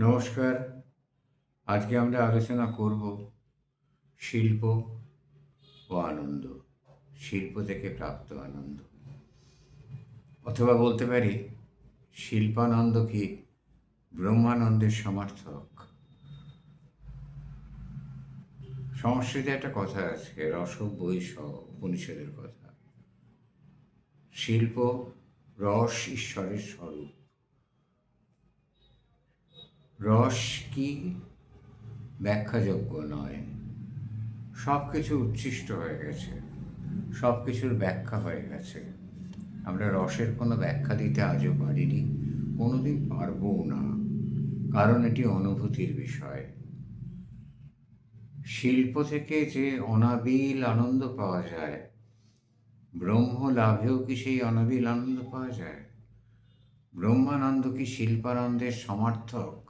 নমস্কার। আজকে আমরা আলোচনা করব শিল্প ও আনন্দ, শিল্প থেকে প্রাপ্ত আনন্দ। অথবা বলতে পারি, শিল্পানন্দ কি? ব্রহ্মানন্দের সমার্থক। সংস্কৃতে একটা কথা আছে রস বৈশ উপনিষদের কথা। শিল্প রস ঈশ্বরের স্বরূপ। রস কি? ব্যাখ্যাযোগ্য নয়। সব কিছু উচ্ছিষ্ট হয়ে গেছে। সব কিছুর ব্যাখ্যা হয়ে গেছে। আমরা রসের কোনো ব্যাখ্যা দিতে আজও পারিনি, কোনোদিন পারবও না, কারণ এটি অনুভূতির বিষয়। শিল্প থেকে যে অনাবিল আনন্দ পাওয়া যায়, ব্রহ্ম লাভেও কি সেই অনাবিল আনন্দ পাওয়া যায়? ব্রহ্মানন্দ কি শিল্পানন্দের সমার্থক?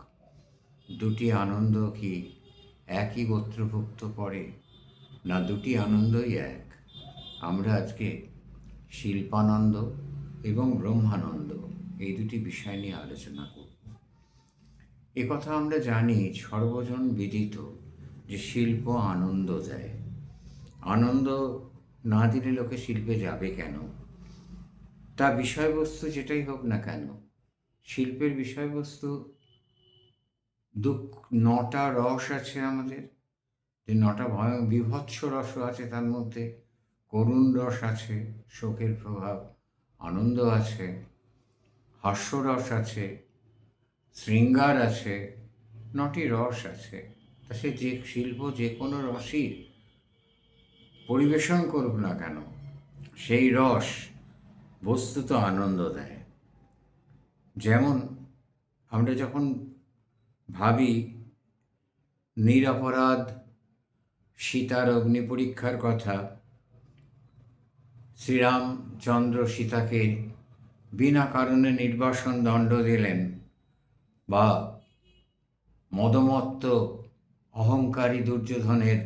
দুটি আনন্দ কি একই গোত্রভুক্ত পড়ে না দুটি আনন্দই এক? আমরা আজকে শিল্পানন্দ এবং ব্রহ্মানন্দ এই দুটি বিষয় নিয়ে আলোচনা করব। কথা আমরা জানি সর্বজন বিদিত যে শিল্প আনন্দ দেয়। আনন্দ না দিলে লোকে শিল্পে যাবে কেন? তা বিষয়বস্তু যেটাই হোক না কেন, শিল্পের বিষয়বস্তু দুঃখ, নটা রস আছে আমাদের। যে নটা ভয়, বিভৎস রস আছে তার মধ্যে। করুণ রস আছে, শোকের প্রভাব, আনন্দ আছে হাস্যরস আছে, শৃঙ্গার আছে, নটি রস আছে। তা সে যে শিল্প যে কোনো রসই পরিবেশন করুক না কেন, সেই রস বস্তুত আনন্দ দেয়। যেমন আমরা যখন ভাবি, নিরপরাধ সীতার অগ্নি পরীক্ষার কথা। শ্রীরামচন্দ্র সীতাকে বিনা কারণে নির্বাসন দণ্ড দিলেন বা মদমত্ত অহংকারী দুর্যোধনের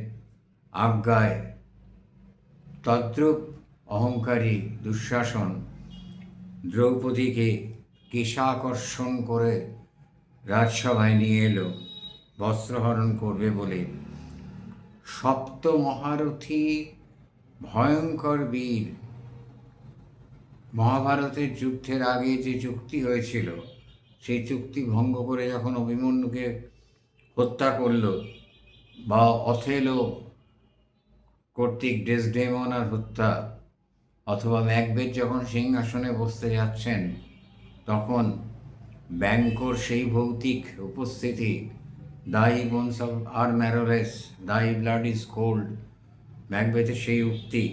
আজ্ঞায় তদ্রূপ অহংকারী দুঃশাসন দ্রৌপদীকে কেশাকর্ষণ করে রাজসভায় নিয়ে এলো, বস্ত্রহরণ করবে বলে। সপ্ত মহারথী ভয়ঙ্কর বীর। মহাভারতের যুদ্ধের আগে যে চুক্তি হয়েছিল, সেই চুক্তি ভঙ্গ করে যখন অভিমন্যুকে হত্যা করল বা অথেলো কর্তৃক ডেসডেমনার হত্যা, অথবা ম্যাকবেথ যখন সিংহাসনে বসতে যাচ্ছেন, তখন ব্যাংকর সেই ভৌতিক উপস্থিতি দাই বোনস অফ আর ম্যারোলেস দাই ব্লাড ইজ কোল্ড ম্যাকবেথের সেই উক্তি।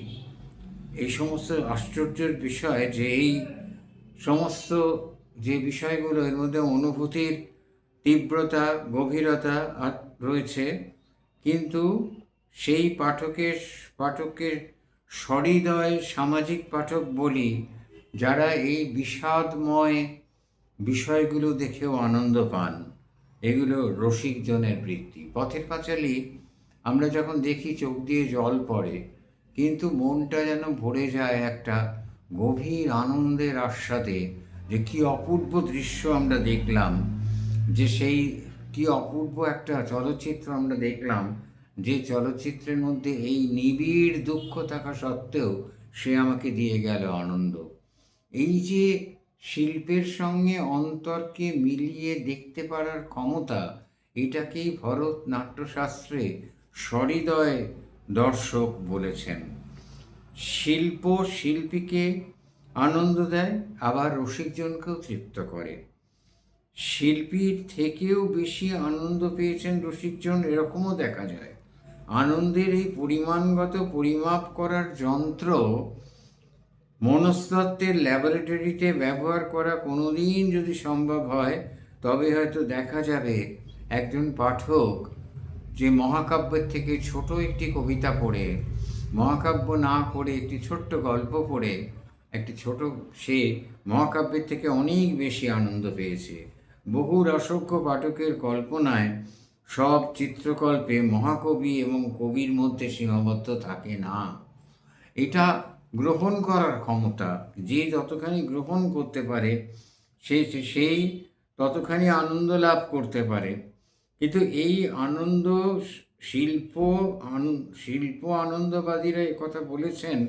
এই সমস্ত আশ্চর্যের বিষয় যে এই সমস্ত যে বিষয়গুলো এর মধ্যে অনুভূতির তীব্রতা, গভীরতা রয়েছে, কিন্তু সেই পাঠকের পাঠকের সহৃদয় সামাজিক পাঠক বলি, যারা এই বিষাদময় বিষয়গুলো দেখেও আনন্দ পান। এগুলো রসিকজনের বৃত্তি। পথের পাঁচালি আমরা যখন দেখি চোখ দিয়ে জল পড়ে, কিন্তু মনটা যেন ভরে যায় একটা গভীর আনন্দের আস্বাদে যে কি অপূর্ব দৃশ্য আমরা দেখলাম, যে সেই কি অপূর্ব একটা চলচ্চিত্র আমরা দেখলাম, যে চলচ্চিত্রের মধ্যে এই নিবিড় দুঃখ থাকা সত্ত্বেও সে আমাকে দিয়ে গেল আনন্দ। এই যে শিল্পের সঙ্গে অন্তরকে মিলিয়ে দেখতে পারার ক্ষমতা এটাকেই ভরত নাট্যশাস্ত্রে সহৃদয় দর্শক বলেছেন। শিল্প শিল্পীকে আনন্দ দেয়, আবার রসিকজনকেও তৃপ্ত করে। শিল্পীর থেকেও বেশি আনন্দ পেয়েছেন রসিকজন এরকমও দেখা যায়। আনন্দের এই পরিমাণগত পরিমাপ করার যন্ত্র মনস্তত্ত্বের ল্যাবরেটরিতে ব্যবহার করা কোনো দিন যদি সম্ভব হয়, তবে হয়তো দেখা যাবে একজন পাঠক যে মহাকাব্যের থেকে ছোট একটি কবিতা পড়ে, মহাকাব্য না পড়ে একটি ছোট্ট গল্প পড়ে, একটি ছোট সে মহাকাব্যের থেকে অনেক বেশি আনন্দ পেয়েছে। বহু রসজ্ঞ পাঠকের কল্পনায় সব চিত্রকল্পে মহাকবি এবং কবির মধ্যে সীমাবদ্ধ থাকে না। এটা গ্রহণ করার ক্ষমতা যে যতখানি গ্রহণ করতে পারে, সে সেই ততখানি আনন্দ লাভ করতে পারে। কিন্তু এই আনন্দ শিল্প শিল্প আনন্দবাদীরা কথা বলেছেন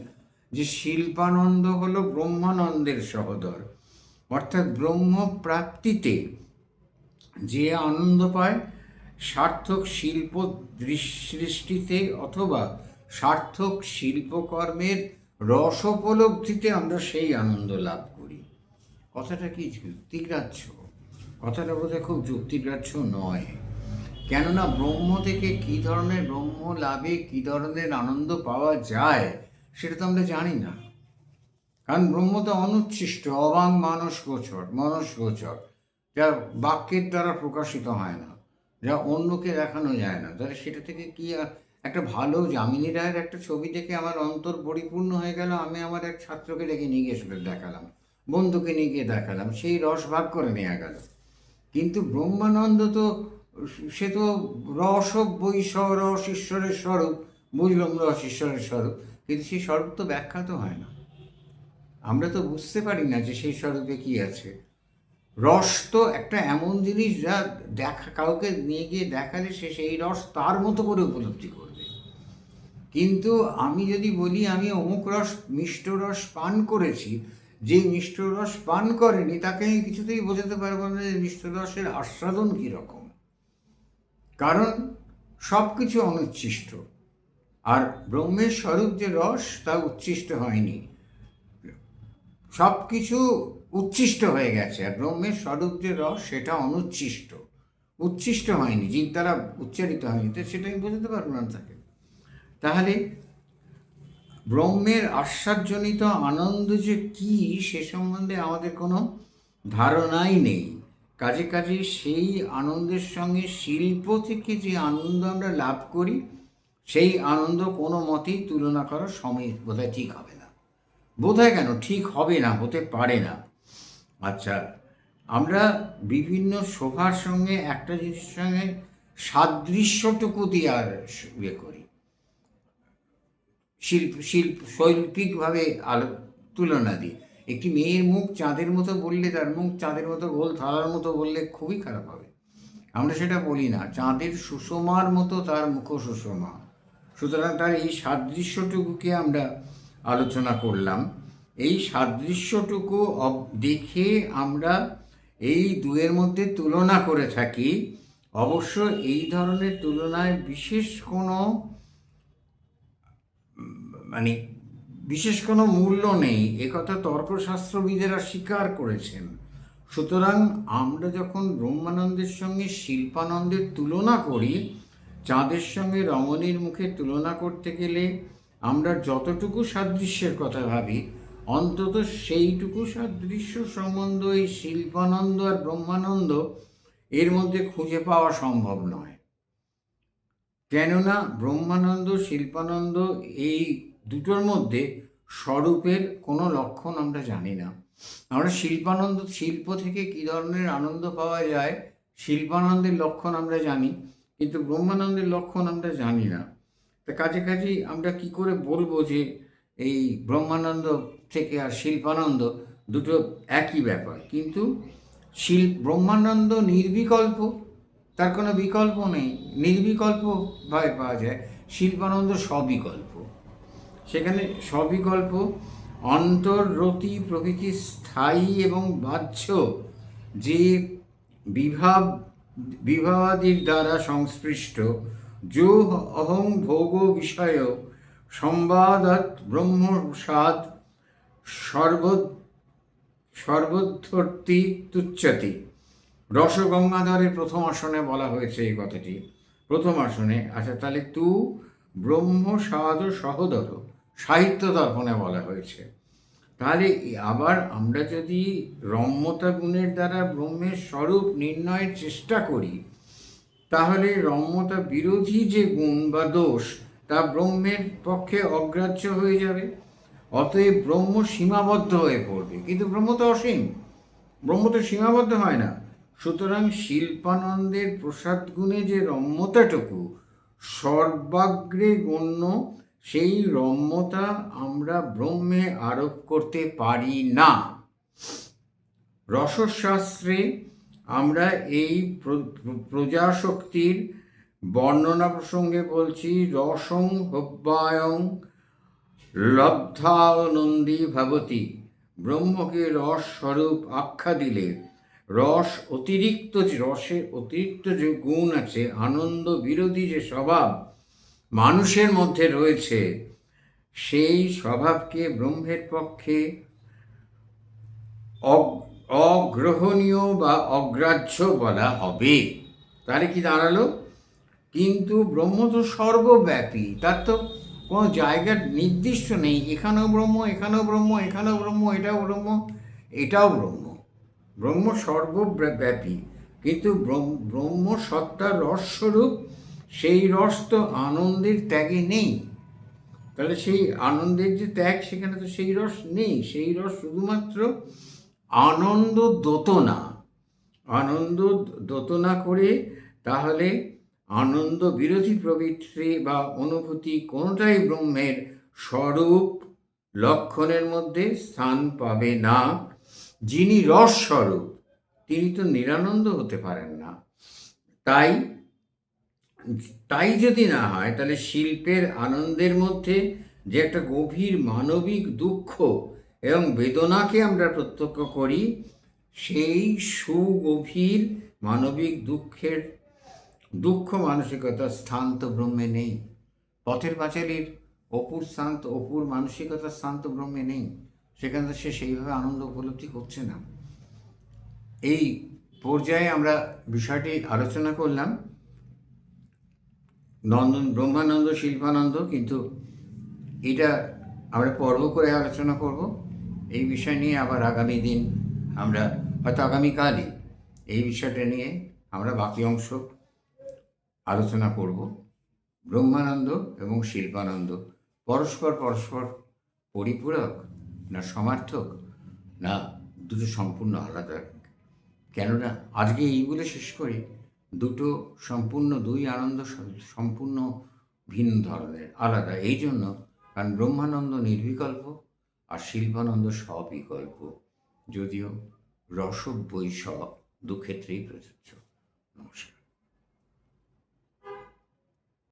যে শিল্পানন্দ হলো ব্রহ্মানন্দের সহদর। অর্থাৎ ব্রহ্ম প্রাপ্তিতে যে আনন্দ পায়, সার্থক শিল্প সৃষ্টিতে অথবা সার্থক শিল্পকর্মের রসোপলব্ধিতে আমরা সেই আনন্দ লাভ করি। কথাটা কি যুক্তিগ্রাহ্য? কথাটা বোধহয় খুব যুক্তিগ্রাহ্য নয়। কেননা ব্রহ্ম থেকে কী ধরনের ব্রহ্ম লাভে কী ধরনের আনন্দ পাওয়া যায়, সেটা তো আমরা জানি না। কারণ ব্রহ্ম তো অনুচ্ছিষ্ট, অবাং মানস গোচর, মনস গোচর, যা বাক্যের দ্বারা প্রকাশিত হয় না, যা অন্যকে দেখানো যায় না। তাহলে সেটা থেকে কি একটা ভালো যামিনী রায়ের একটা ছবি দেখে আমার অন্তর পরিপূর্ণ হয়ে গেল। আমি আমার এক ছাত্রকে ডেকে নিয়ে গিয়ে সেটা দেখালাম। বন্ধুকে নিয়ে গিয়ে দেখালাম। সেই রস ভাগ করে নেওয়া গেল। কিন্তু ব্রহ্মানন্দ তো, সে তো রস বৈশ রস ঈশ্বরের স্বরূপ। বুঝলাম রস ঈশ্বরের স্বরূপ। কিন্তু সেই স্বরূপ তো ব্যাখ্যাত হয় না। আমরা তো বুঝতে পারি না যে সেই স্বরূপে কি আছে। রস তো একটা এমন জিনিস যা দেখা, কাউকে নিয়ে গিয়ে দেখালে সে সেই রস তার মতো করে উপলব্ধি করবে। কিন্তু আমি যদি বলি, আমি অমুক রস, মিষ্ট রস পান করেছি, যে মিষ্ট রস পান করেনি, তাকে আমি কিছুতেই বোঝাতে পারব না যে মিষ্ট রসের আস্বাদন কীরকম কারণ সব কিছু অনুচ্ছিষ্ট। আর ব্রহ্মের স্বরূপ যে রস, তা উচ্ছিষ্ট হয়নি। সব কিছু উচ্ছিষ্ট হয়ে গেছে আর ব্রহ্মের স্বরূপ যে রস, সেটা অনুচ্ছিষ্ট। উচ্ছিষ্ট হয়নি জীব দ্বারা উচ্চারিত হয়নি, তো সেটা আমি বোঝাতে পারব না তাকে। তাহলে ব্রহ্মের আশ্বাসজনিত আনন্দ যে কী, সে সম্বন্ধে আমাদের কোনো ধারণাই নেই। কাজে কাজে সেই আনন্দের সঙ্গে শিল্প থেকে যে আনন্দ আমরা লাভ করি, সেই আনন্দ কোনো মতেই তুলনা করার সময় বোধহয় ঠিক হবে না। বোধহয় কেন ঠিক হবে না, হতে পারে না। আচ্ছা আমরা বিভিন্ন শোভার সঙ্গে একটা জিনিসের সঙ্গে সাদৃশ্যটুকু দিয়ে আর ইয়ে করি। শিল্প শিল্প, শৈল্পিকভাবে আলো, তুলনা দিই। একটি মেয়ের মুখ চাঁদের মতো বললে তার মুখ চাঁদের মতো গোল, থালার মতো বললে খুবই খারাপ হবে। আমরা সেটা বলি না, চাঁদের সুষমার মতো তার মুখ সুষমা সুতরাং তার এই সাদৃশ্যটুকুকে আমরা আলোচনা করলাম। এই সাদৃশ্যটুকু দেখে আমরা এই দুয়ের মধ্যে তুলনা করে থাকি। অবশ্য এই ধরনের তুলনায় বিশেষ কোনো মানে বিশেষ কোনো মূল্য নেই। একথা তর্কশাস্ত্রবিদেরা স্বীকার করেছেন। সুতরাং আমরা যখন ব্রহ্মানন্দের সঙ্গে শিল্পানন্দের তুলনা করি, চাঁদের সঙ্গে রমণীর মুখে তুলনা করতে গেলে আমরা যতটুকু সাদৃশ্যের কথা ভাবি, অন্তত সেইটুকু সাদৃশ্য সম্বন্ধ এই শিল্পানন্দ আর ব্রহ্মানন্দ এর মধ্যে খুঁজে পাওয়া সম্ভব নয়। কেননা ব্রহ্মানন্দ, শিল্পানন্দ এই দুটোর মধ্যে স্বরূপের কোনো লক্ষণ আমরা জানি না। আমরা শিল্পানন্দ, শিল্প থেকে কী ধরনের আনন্দ পাওয়া যায়, শিল্পানন্দের লক্ষণ আমরা জানি, কিন্তু ব্রহ্মানন্দের লক্ষণ আমরা জানি না। তা কাজে আমরা কি করে বলব যে এই ব্রহ্মানন্দ থেকে আর শিল্পানন্দ দুটো একই ব্যাপার। কিন্তু শিল্প ব্রহ্মানন্দ নির্বিকল্প, তার কোনো বিকল্প নেই। নির্বিকল্প ভাবে পাওয়া যায়, শিল্পানন্দ সবিকল্প। সেখানে সবিকল্প অন্তর্রতি প্রভৃতি স্থায়ী এবং বাহ্য যে বিভাব বিভাবাদির দ্বারা সংশ্লিষ্ট যো অহং ভোগ বিষয় সংবাদাত ব্রহ্মসাদ সর্ব সর্বধ্বর্তি তুচ্ছতি। রসগঙ্গাধরের প্রথম আসনে বলা হয়েছে এই কথাটি। প্রথম আসনে আচ্ছা তাহলে তু ব্রহ্ম সাদ সহদর, সাহিত্য দর্পণে বলা হয়েছে। তাহলে আবার আমরা যদি রম্যতা গুণের দ্বারা ব্রহ্মের স্বরূপ নির্ণয়ের চেষ্টা করি তাহলে রম্যতা বিরোধী যে গুণ বা দোষ, তা ব্রহ্মের পক্ষে অগ্রাহ্য হয়ে যাবে। অতএব ব্রহ্ম সীমাবদ্ধ হয়ে পড়বে। কিন্তু ব্রহ্ম তো অসীম। ব্রহ্ম তো সীমাবদ্ধ হয় না। সুতরাং শিল্পানন্দের প্রসাদ গুণে যে রম্যতাটুকু, সর্বাগ্রে গণ্য, সেই রম্যতা আমরা ব্রহ্মে আরোপ করতে পারি না। রসশাস্ত্রে আমরা এই প্র- প্র- প্রজাশক্তির বর্ণনা প্রসঙ্গে বলছি, রসং হব্যায়ং লব্ধানন্দী ভবতি। ব্রহ্মকে রস স্বরূপ আখ্যা দিলে রস অতিরিক্ত যে, রসের অতিরিক্ত যে গুণ আছে, আনন্দ বিরোধী যে স্বভাব মানুষের মধ্যে রয়েছে, সেই স্বভাবকে ব্রহ্মের পক্ষে অগ্রহণীয় বা অগ্রাহ্য বলা হবে। তাহলে কি দাঁড়াল? কিন্তু ব্রহ্ম তো সর্বব্যাপী। তার তো কোনো জায়গার নির্দিষ্ট নেই। এখানেও ব্রহ্ম এখানেও ব্রহ্ম এখানেও ব্রহ্ম, এটাও ব্রহ্ম এটাও ব্রহ্ম। ব্রহ্ম সর্বব্যাপী। কিন্তু ব্রহ্ম- সত্তার রসস্বরূপ সেই রস তো আনন্দের ত্যাগে নেই। তাহলে সেই আনন্দের যে ত্যাগ, সেখানে তো সেই রস নেই। সেই রস শুধুমাত্র আনন্দ দোতনা। আনন্দ দোতনা করে তাহলে আনন্দ বিরোধী প্রবৃত্তি বা অনুভূতি কোনোটাই ব্রহ্মের স্বরূপ লক্ষণের মধ্যে স্থান পাবে না। যিনি রস স্বরূপ, তিনি তো নিরানন্দ হতে পারেন না। তাই তাই যদি না হয়, তাহলে শিল্পের আনন্দের মধ্যে যে একটা গভীর মানবিক দুঃখ এবং বেদনাকে আমরা প্রত্যক্ষ করি, সেই সুগভীর মানবিক দুঃখের, দুঃখ মানসিকতার স্থান তো ব্রহ্মে নেই। পথের পাঁচালীর অপুর স্থান তো, অপুর মানসিকতার স্থান তো ব্রহ্মে নেই। সেখানে সে সেইভাবে আনন্দ উপলব্ধি করছে না। এই পর্যায়ে আমরা বিষয়টি আলোচনা করলাম। নন্দন, ব্রহ্মানন্দ, শিল্পানন্দ, কিন্তু এটা আমরা পর্ব করে আলোচনা করব। এই বিষয় নিয়ে আবার আগামী দিন আমরা, হয়তো আগামীকালই এই বিষয়টা নিয়ে আমরা বাকি অংশ আলোচনা করব। ব্রহ্মানন্দ এবং শিল্পানন্দ পরস্পর পরস্পর পরিপূরক না সমার্থক না দুটো সম্পূর্ণ আলাদা। কেননা আজকে এইগুলো শেষ করে দুটো সম্পূর্ণ দুই আনন্দ সম্পূর্ণ ভিন্ন ধরনের, আলাদা। এই জন্য কারণ ব্রহ্মানন্দ নির্বিকল্প আর শিল্পানন্দ স্ববিকল্প যদিও রসব বৈষ দুক্ষেত্রেই প্রযোজ্য। নমস্কার।